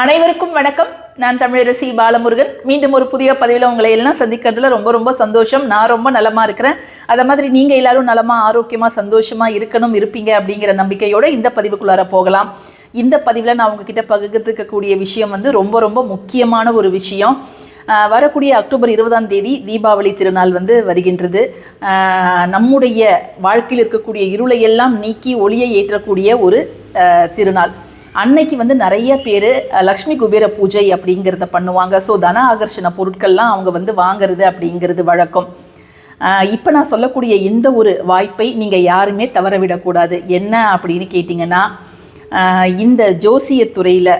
அனைவருக்கும் வணக்கம். நான் தமிழரசி பாலமுருகன். மீண்டும் ஒரு புதிய பதிவில் உங்களை எல்லாம் சந்திக்கிறதுல ரொம்ப ரொம்ப சந்தோஷம். நான் ரொம்ப நலமாக இருக்கிறேன். அதை மாதிரி நீங்கள் எல்லாரும் நலமாக ஆரோக்கியமாக சந்தோஷமாக இருக்கணும் இருப்பீங்க அப்படிங்கிற நம்பிக்கையோடு இந்த பதிவுக்குள்ளார போகலாம். இந்த பதிவில் நான் உங்ககிட்ட பகிர்ந்துக்கக்கூடிய விஷயம் வந்து ரொம்ப ரொம்ப முக்கியமான ஒரு விஷயம். வரக்கூடிய அக்டோபர் இருபதாம் தேதி தீபாவளி திருநாள் வந்து வருகின்றது. நம்முடைய வாழ்க்கையில் இருக்கக்கூடிய இருளை எல்லாம் நீக்கி ஒளியை ஏற்றக்கூடிய ஒரு திருநாள். அன்னைக்கு வந்து நிறைய பேர் லக்ஷ்மி குபேர பூஜை அப்படிங்கிறத பண்ணுவாங்க. ஸோ தன ஆகர்ஷண பொருட்கள்லாம் அவங்க வந்து வாங்குறது அப்படிங்கிறது வழக்கம். இப்போ நான் சொல்லக்கூடிய இந்த ஒரு வாய்ப்பை நீங்கள் யாருமே தவற விடக்கூடாது என்ன அப்படின்னு கேட்டிங்கன்னா இந்த ஜோசியத்துறையில்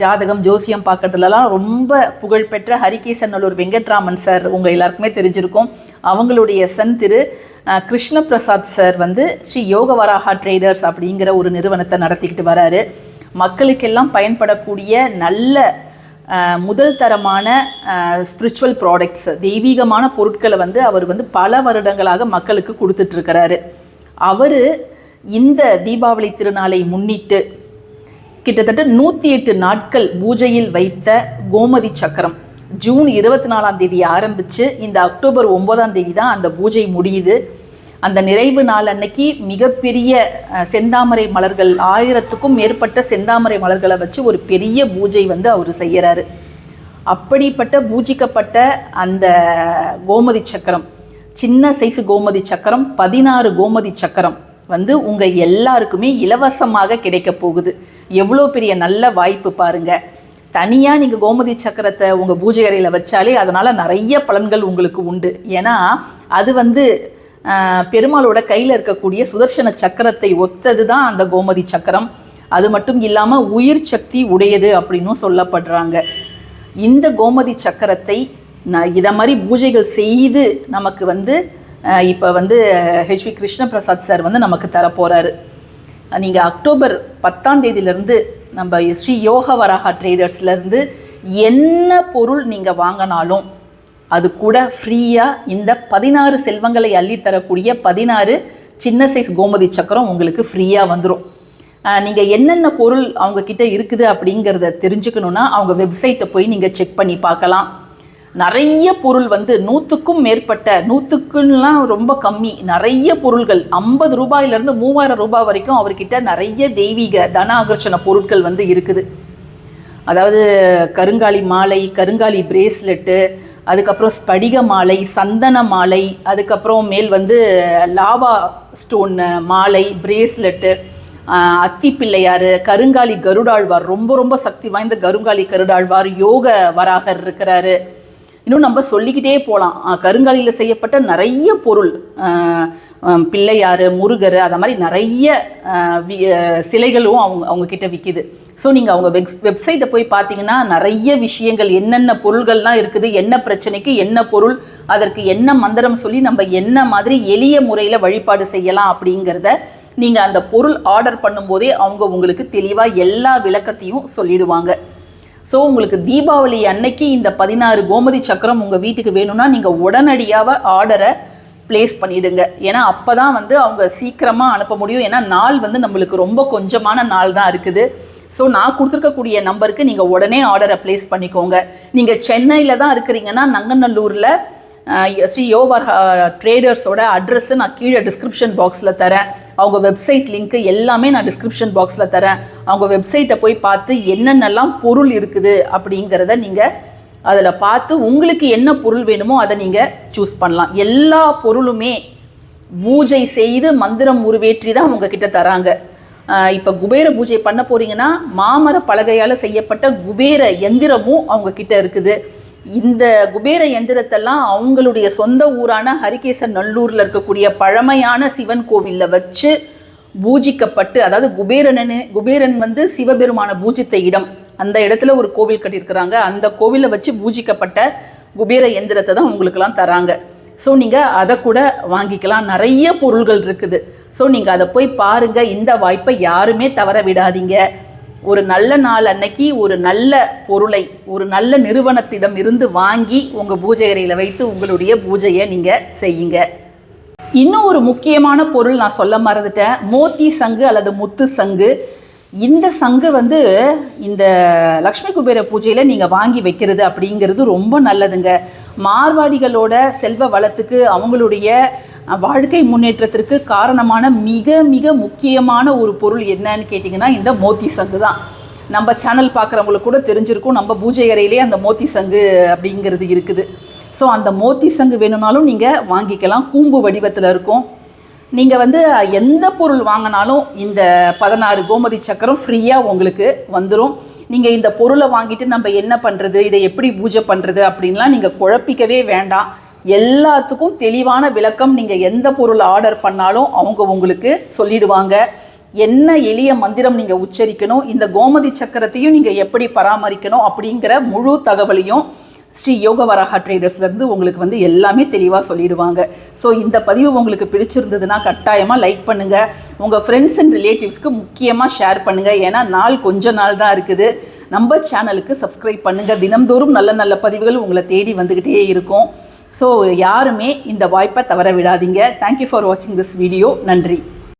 ஜாதகம் ஜோசியம் பார்க்கறதுலலாம் ரொம்ப புகழ்பெற்ற ஹரிகேசநல்லூர் வெங்கட்ராமன் சார் உங்கள் எல்லாருக்குமே தெரிஞ்சிருக்கும். அவங்களுடைய சன் திரு ஆஹ் கிருஷ்ணபிரசாத் சார் வந்து ஸ்ரீ யோகவராகா ட்ரேடர்ஸ் அப்படிங்கிற ஒரு நிறுவனத்தை நடத்திக்கிட்டு வராரு. மக்களுக்கெல்லாம் பயன்படக்கூடிய நல்ல முதல் தரமான ஸ்பிரிச்சுவல் ப்ராடக்ட்ஸ் தெய்வீகமான பொருட்களை வந்து அவர் வந்து பல வருடங்களாக மக்களுக்கு கொடுத்துட்ருக்கிறாரு. அவர் இந்த தீபாவளி திருநாளை முன்னிட்டு கிட்டத்தட்ட நூற்றி எட்டு நாட்கள் பூஜையில் வைத்த கோமதி சக்கரம் ஜூன் இருபத்தி நாலாம் தேதி ஆரம்பித்து இந்த அக்டோபர் ஒன்பதாம் தேதி தான் அந்த பூஜை முடியுது. அந்த நிறைவு நாள் அன்னைக்கு மிகப்பெரிய செந்தாமரை மலர்கள் ஆயிரத்துக்கும் மேற்பட்ட செந்தாமரை மலர்களை வச்சு ஒரு பெரிய பூஜை வந்து அவர் செய்கிறாரு அப்படிப்பட்ட பூஜிக்கப்பட்ட அந்த கோமதி சக்கரம் சின்ன சைஸு கோமதி சக்கரம் பதினாறு கோமதி சக்கரம் வந்து உங்கள் எல்லாருக்குமே இலவசமாக கிடைக்க போகுது. எவ்வளோ பெரிய நல்ல வாய்ப்பு பாருங்க. தனியாக நீங்கள் கோமதி சக்கரத்தை உங்கள் பூஜை அறையில் வச்சாலே அதனால் நிறைய பலன்கள் உங்களுக்கு உண்டு. ஏன்னா அது வந்து பெருமாளோட கையில் இருக்கக்கூடிய சுதர்சன சக்கரத்தை ஒத்தது தான் அந்த கோமதி சக்கரம். அது மட்டும் இல்லாமல் உயிர் சக்தி உடையது அப்படின்னும் சொல்லப்படுறாங்க. இந்த கோமதி சக்கரத்தை நான் இதை மாதிரி பூஜைகள் செய்து நமக்கு வந்து இப்போ வந்து ஹெச்வி கிருஷ்ணபிரசாத் சார் வந்து நமக்கு தரப்போகிறாரு நீங்கள் அக்டோபர் பத்தாம் தேதியிலேருந்து நம்ம ஸ்ரீ யோக வராகா ட்ரேடர்ஸ்லேருந்து என்ன பொருள் நீங்கள் வாங்கினாலும் அது கூட ஃப்ரீயாக இந்த பதினாறு செல்வங்களை அள்ளித்தரக்கூடிய பதினாறு சின்ன சைஸ் கோமதி சக்கரம் உங்களுக்கு ஃப்ரீயாக வந்துடும் நீங்கள் என்னென்ன பொருள் அவங்க கிட்ட இருக்குது அப்படிங்கிறத தெரிஞ்சுக்கணுன்னா அவங்க வெப்சைட்டை போய் நீங்கள் செக் பண்ணி பார்க்கலாம். நிறைய பொருள் வந்து நூற்றுக்கும் மேற்பட்ட நூற்றுக்குலாம் ரொம்ப கம்மி. நிறைய பொருள்கள் ஐம்பது ரூபாயிலேருந்து மூவாயிரம் ரூபாய் வரைக்கும் அவர்கிட்ட நிறைய தெய்வீக தன ஆகர்ஷண பொருட்கள் வந்து இருக்குது. அதாவது கருங்காலி மாலை கருங்காலி பிரேஸ்லெட்டு அதுக்கப்புறம் ஸ்படிக மாலை சந்தன மாலை அதுக்கப்புறம் மேல் வந்து லாவா ஸ்டோன் மாலை பிரேஸ்லெட்டு அத்தி பிள்ளையார் கருங்காலி கருடாழ்வார் ரொம்ப ரொம்ப சக்தி வாய்ந்த கருங்காலி கருடாழ்வார் யோக வராகர் இருக்கிறாரு. இன்னும் நம்ம சொல்லிக்கிட்டே போகலாம் கருங்காலியில் செய்யப்பட்ட நிறைய பொருள். பிள்ளையார் முருகர் அதை மாதிரி நிறைய சிலைகளும் அவங்க அவங்க கிட்ட விற்கிது ஸோ நீங்கள் அவங்க வெப் வெப்சைட்டை போய் பார்த்தீங்கன்னா நிறைய விஷயங்கள் என்னென்ன பொருள்கள்லாம் இருக்குது என்ன பிரச்சனைக்கு என்ன பொருள் அதற்கு என்ன மந்திரம் சொல்லி நம்ம என்ன மாதிரி எளிய முறையில் வழிபாடு செய்யலாம் அப்படிங்கிறத நீங்கள் அந்த பொருள் ஆர்டர் பண்ணும்போதே அவங்க உங்களுக்கு தெளிவாக எல்லா விளக்கத்தையும் சொல்லிடுவாங்க. ஸோ உங்களுக்கு தீபாவளி அன்னைக்கு இந்த பதினாறு கோமதி சக்கரம் உங்கள் வீட்டுக்கு வேணும்னா நீங்கள் உடனடியாக ஆர்டரை ப்ளேஸ் பண்ணிடுங்க. ஏன்னா அப்போ தான் வந்து அவங்க சீக்கிரமாக அனுப்ப முடியும். ஏன்னா நாள் வந்து நம்மளுக்கு ரொம்ப கொஞ்சமான நாள் தான் இருக்குது. ஸோ நான் கொடுத்துருக்கக்கூடிய நம்பருக்கு நீங்கள் உடனே ஆர்டரை ப்ளேஸ் பண்ணிக்கோங்க. நீங்கள் சென்னையில் தான் இருக்கிறீங்கன்னா நங்கநல்லூரில் ஸ்ரீ யோவர் ட்ரேடர்ஸோட அட்ரஸ் நான் கீழே டிஸ்கிரிப்ஷன் பாக்ஸில் தரேன். அவங்க வெப்சைட் லிங்க்கு எல்லாமே நான் டிஸ்கிரிப்ஷன் பாக்ஸில் தரேன். அவங்க வெப்சைட்டை போய் பார்த்து என்னென்னலாம் பொருள் இருக்குது அப்படிங்கிறத நீங்கள் அதில் பார்த்து உங்களுக்கு என்ன பொருள் வேணுமோ அதை நீங்கள் சூஸ் பண்ணலாம். எல்லா பொருளுமே பூஜை செய்து மந்திரம் உருவேற்றி தான் உங்ககிட்ட தராங்க. இப்போ குபேர பூஜை பண்ண போறீங்கன்னா மாமர பலகையால் செய்யப்பட்ட குபேர எந்திரமும் அவங்க கிட்ட இருக்குது. இந்த குபேர எந்திரத்தெல்லாம் அவங்களுடைய சொந்த ஊரான ஹரிகேசன் நல்லூரில் இருக்கக்கூடிய பழமையான சிவன் கோவிலில் வச்சு பூஜிக்கப்பட்டு அதாவது குபேரனு குபேரன் வந்து சிவபெருமான பூஜித்த இடம். அந்த இடத்துல ஒரு கோவில் கட்டியிருக்கிறாங்க. அந்த கோவிலை வச்சு பூஜிக்கப்பட்ட குபேர எந்திரத்தை தான் உங்களுக்கெல்லாம் தராங்க. ஸோ நீங்கள் அதை கூட வாங்கிக்கலாம். நிறைய பொருள்கள் இருக்குது. ஸோ நீங்கள் அதை போய் பாருங்கள் இந்த வாய்ப்பை யாருமே தவற விடாதீங்க. ஒரு நல்ல நாள் அன்னைக்கு ஒரு நல்ல பொருளை ஒரு நல்ல நிறுவனத்திடம் இருந்து வாங்கி உங்கள் பூஜை அறையில் வைத்து உங்களுடைய பூஜையை நீங்கள் செய்யுங்க. இன்னும் ஒரு முக்கியமான பொருள் நான் சொல்ல மறந்துட்டேன். மோத்தி சங்கு அல்லது முத்து சங்கு. இந்த சங்கு வந்து இந்த லக்ஷ்மி குபேர பூஜையில் நீங்கள் வாங்கி வைக்கிறது அப்படிங்கிறது ரொம்ப நல்லதுங்க. மார்வாடிகளோட செல்வ வளத்துக்கு அவங்களுடைய வாழ்க்கை முன்னேற்றத்திற்கு காரணமான மிக மிக முக்கியமான ஒரு பொருள் என்னன்னு கேட்டிங்கன்னா இந்த மோத்தி சங்கு தான். நம்ம சேனல் பார்க்குறவங்களுக்கு கூட தெரிஞ்சிருக்கும் நம்ம பூஜை அறையிலே அந்த மோத்தி சங்கு அப்படிங்கிறது இருக்குது. ஸோ அந்த மோத்தி சங்கு வேணும்னாலும் நீங்கள் வாங்கிக்கலாம். கூம்பு வடிவத்தில் இருக்கும். நீங்கள் வந்து எந்த பொருள் வாங்கினாலும் இந்த பதினாறு கோமதி சக்கரம் ஃப்ரீயாக உங்களுக்கு வந்துடும் நீங்கள் இந்த பொருளை வாங்கிட்டு நம்ம என்ன பண்ணுறது இதை எப்படி பூஜை பண்ணுறது அப்படின்லாம் நீங்கள் குழப்பிக்கவே வேண்டாம். எல்லாத்துக்கும் தெளிவான விளக்கம் நீங்கள் எந்த பொருள் ஆர்டர் பண்ணாலும் அவங்க உங்களுக்கு சொல்லிடுவாங்க. என்ன எளிய மந்திரம் நீங்கள் உச்சரிக்கணும் இந்த கோமதி சக்கரத்தையும் நீங்கள் எப்படி பராமரிக்கணும் அப்படிங்கிற முழு தகவலையும் ஸ்ரீ யோகவராகா ட்ரேடர்ஸ்லேருந்து உங்களுக்கு வந்து எல்லாமே தெளிவாக சொல்லிடுவாங்க. ஸோ இந்த பதிவு உங்களுக்கு பிடிச்சிருந்ததுன்னா கட்டாயமாக லைக் பண்ணுங்கள் உங்கள் ஃப்ரெண்ட்ஸ் அண்ட் ரிலேட்டிவ்ஸ்க்கு முக்கியமாக ஷேர் பண்ணுங்கள் ஏன்னா நாள் கொஞ்ச நாள் தான் இருக்குது. நம்ம சேனலுக்கு சப்ஸ்கிரைப் பண்ணுங்கள் தினம்தோறும் நல்ல நல்ல பதிவுகள் உங்களை தேடி வந்துக்கிட்டே இருக்கும். ஸோ யாருமே இந்த வாய்ப்பை தவற விடாதீங்க. தேங்க்யூ ஃபார் வாட்சிங் திஸ் வீடியோ நன்றி.